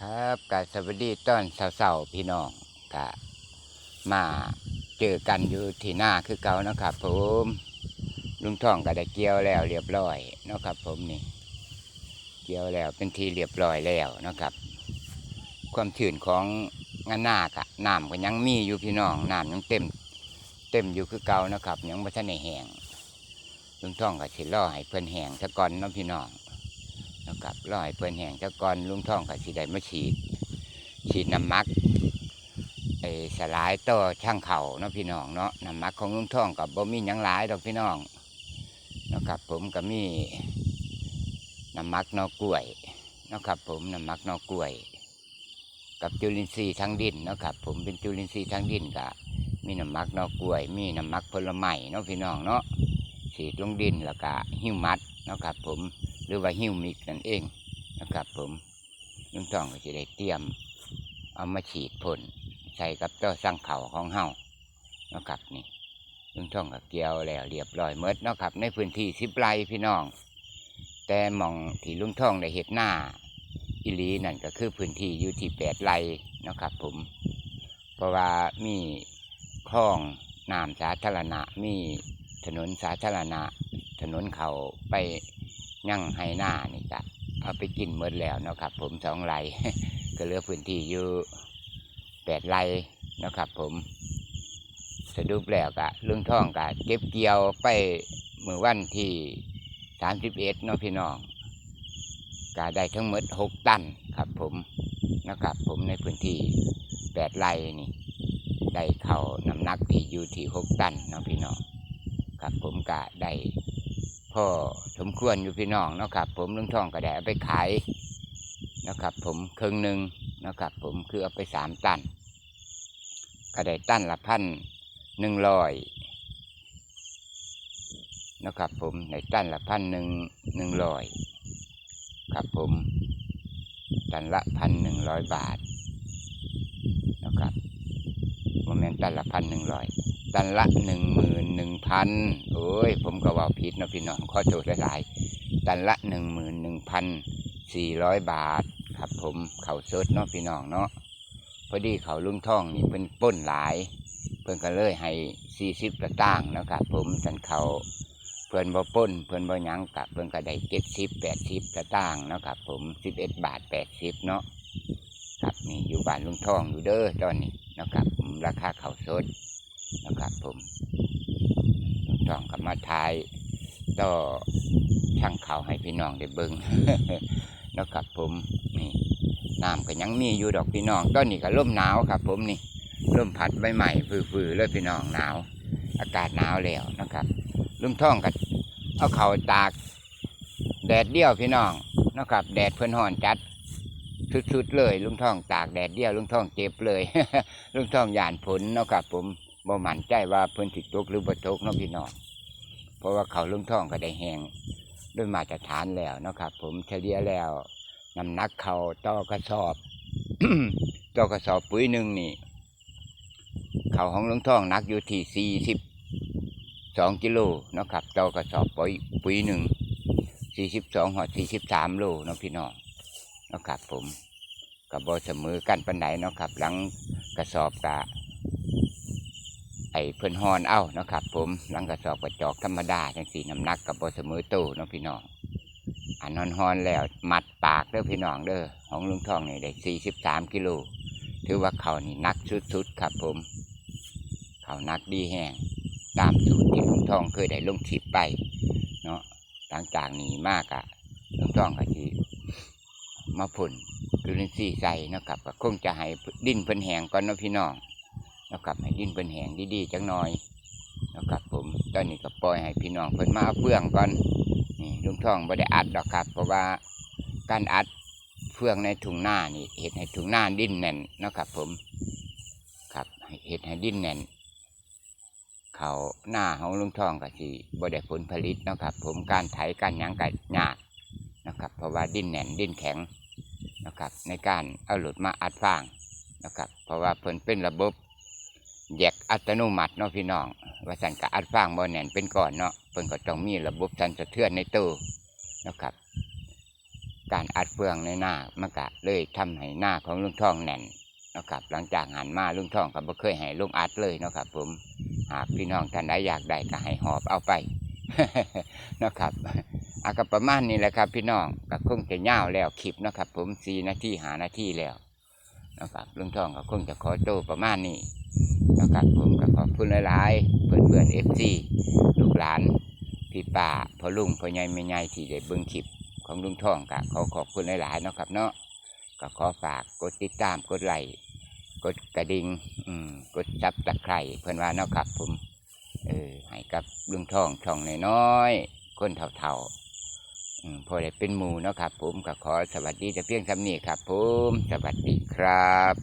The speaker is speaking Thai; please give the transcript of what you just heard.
ครับกาสวัสดีต้อนเสาๆพี่น้องกะมาเจอกันอยู่ที่หน้าคือเก่านะครับผมลุงท่องก็ได้เกี่ยวแล้วเรียบร้อยนะครับผมนี่ เกี่ยวแล้วเป็นทีเรียบร้อยแล้วนะครับ ความชื้นของงานหน้ากะน้ำก็ยังมีอยู่พี่น้องน้ำยังเต็ม เต็มอยู่คือเก่านะครับ ยังไม่ทันได้แห้งลุงท่องก็สิรอให้เพิ่อนแห้งซะก่อนเนาะพี่น้อง นะครับรอให้เพิ่นแห้งซะก่อนลุงท่องก็สิได้มาฉีด ฉีดน้ำมักไอ้สลายต่อช่างเข่าเนาะพี่น้องเนาะน้ำมักของลุงท่องกับบ่มีหยังหลายดอกพี่น้องนะครับผมก็มีน้ำมักนอกล้วยนะครับผมน้ำมักนอกล้วย กับจุลินทรีย์ทางดินนะครับผมเป็นจุลินทรีย์ทางดินก็มีน้ำมักนอกกล้วย มีน้ำมักผลไม้เนาะพี่น้องเนาะฉีดลงดินแล้วก็หิ้วมัดนะครับผม หรือว่าหิ้วมิกนั่นเองนะครับผมลุงต้องก็จะได้เตรียม เอามาฉีดพ่นใส่กับต้อสั่งเข่าของเฮานะครับนี่ลุงท่องกับเกี่ยวแล้วเรียบร้อยเมดนะครับ ในพื้นที่สิบไร่พี่น้อง แต่มองที่ลุงท่องได้เห็ดหน้าอิลีนั่นก็คือพื้นที่อยู่ที่แปดไร่นะครับ ผม เพราะว่ามีคลองน้ำสาธารณะมีถนนสาธารณะ ถนนเขาไป ยั่งไฮหน้านี่ก็เอาไปกินหมดแล้วนะครับ ผมสองไร่ก็เหลือพื้นที่อยู่แปดไร่นะครับ ผมสรุปแล้วก็ลุงท่องก็เก็บเกี่ยวไปเมื่อวันที่สามสิบเอ็ดเนาะพี่น้องก็ได้ทั้งหมดหกตันครับ ผมนะครับ ผมในพื้นที่แปดไร่นี่ได้เข่าน้ำหนักที่อยู่ที่หกตันเนาะพี่น้องครับผมก็ได้ พ่อสมควรอยู่พี่น้องนะครับ ผมลุงทองก็ได้เอาไปขายนะครับ ผมครึ่งหนึ่งนะครับ ผมคือเอาไปสามตันก็ไดตันละพันหนึ่งร้อยนะครับ ผมได้ตันละพันหนึ่งหนึ่งร้อยครับผมตันละพันหนึ่งร้อยบาทนะครับโมเมนตันละพันหนึ่งร้อยตันละหนึ่ง หนึ่งพันโอ้ย ผมก็ว่าผิดนะพี่น้องข้อโจทษหลายๆตันละหนึ่งหมื่นหนึ่งพันสี่ร้อยบาท ครับผมเขาเซิร์ชเนาะพี่น้องเนาะพอดีเขาลุ่งท่องนี่เป็นป้นหลาย เพิ่อนก็เลยให้สี่สิบกระตั้งนะครับผมสันเขาเพื่อนบ่ป้น เพื่อนบ่ยังกับเพื่อนก็ได้เจ็ดสิบแปดสิบกระต่างนะครับผมสิบเอ็ดบาทแปดสิบเนาะครับนี่อยู่บ้านลุงทองอยู่เด้อตอนนี้นะครับผมราคาเขาสดนะครับผม ลุงทองก็มาทายต่อช่างข่าวให้พี่น้องได้เบิ่งเนาะครับผมนี่น้ำก็ยังมีอยู่ดอกพี่น้องตอนนี้ก็ร่มหนาวครับ ผมนี่ร่มพัดใบใหม่ฟือๆเลยพี่น้องหนาว อากาศหนาวแล้วนะครับลุงท่องกับเอาเข่าตาก แดดเดียวพี่น้องนะครับ แดดเพิ่นห่อนจัดสุดๆเลย ลุงท่องตากแดดเดียวลุงท่องเจ็บเลย ลุงท่องหยานผลนะครับผม บ่มั่นใจว่าเพิ่นสิตกหรือบ่ตกเนาะพี่น้องเพราะว่าเขาลุงท่องก็ได้แห้งด้วยมาตรฐานแล้วนะครับ ผมเฉลี่ยแล้วน้ำหนักเขาต่อกระสอบต่อกระสอบปุ๋ยหนึ่งนี่ เขาของลุงท่องหนักอยู่ที่สี่สิบสองกิโลนะครับต่อกระสอบปุ๋ยปุ๋ยหนึ่งสี่สิบสองหอสี่สิบสามโลนะพี่น้องนะครับผมกับบเสมอกันปันไดเนะครับ หลังกระสอบกะ ไอ้เพิ่นฮอนเอ้านะครับผมหลังกระสอบกระจอกธรรมดาจังสี่น้ำหนักกับบเสมือโตเนาะพี่น้องอันนอนฮอนแล้วมัดปากเด้อพี่น้องเด้อของลุงทองนี่ได้สี่สิบสามกิโลถือว่าเขานี่นักสุดๆครับผม เขานักดีแห้งตามสูตรที่ลุงทองเคยได้ลงคลิปไปเนาะหลังจากนี้มากอะลุงทองก็จีมาผลจุลินทรีย์ใส่นะครับก็คงจะให้ดิ้นเพิ่นแหงก่อนเนาะพี่น้อง นาะครับให้ดินเพิ่นแหงดีๆจังหน่อยเนาะครับผมตอนนี้ก็ปล่อยให้พี่น้องเพิ่นมาเอาเฟืองก่อนนี่ลุงทองไม่ได้อัดดอกครับ เพราะว่าการอัดเฟืองในถุงหน้านี่เห็ดให้ถุงหน้าดินแน่นนะครับผมครับเห็ดให้ดินแน่นเขาหน้าของลุงทองก็สิบ่ได้ผลผลิตนะครับ ผมการไถการหยังก็ยากนะครับ เพราะว่าดินแน่นดินแข็งนะครับ ในการเอาหลุดมาอัดฟางนะครับ เพราะว่าเพิ่นเป็นระบบ แยกอัตโนมัติเนาะพี่น้อง ว่าสันกับอัดฟางบ่แน่นเป็นก่อนเนาะเพิ่นก็ต้องมีระบบสั่นสะเทือนในตู้นะครับ การอัดเฟืองในหน้ามันก็เลยทำให้หน้าของลุงทองแน่นนะครับ หลังจากหันมาลุงทองก็บ่เคยให้ลุงอัดเลยเนาะครับ ผมหากพี่น้องท่านใดอยากได้ก็ให้หอบเอาไปนะครับอาก็ประมาณนี้แหละครับ พี่น้องก็คงจะยาวแล้วคลิปนะครับ ผมสีนาทีหานาทีแล้ว นะครับลุงทองก็คงจะขอโตประมาณนี้นะครับผมก็ขอบคุณหลายๆ เพื่อนเพื่อนเอฟซีลูกหลาน พี่ป้าพ่อลุงพ่อใหญ่แม่ใหญ่ที่ได้เบิ่งคลิปของลุงทองก็ขอขอบคุณหลายๆนะครับเนาะก็ขอฝากกดติดตามกดไลค์กดกระดิ่งอืมกดซับตะไคร่เพื่อนว่าเนาะครับผมเออให้กับลุงทองช่องน้อยๆคนเท่าๆ พอได้เป็นหมูเนาะครับผมก็ขอสวัสดีแต่เพียงสำนีครับผม สวัสดีครับ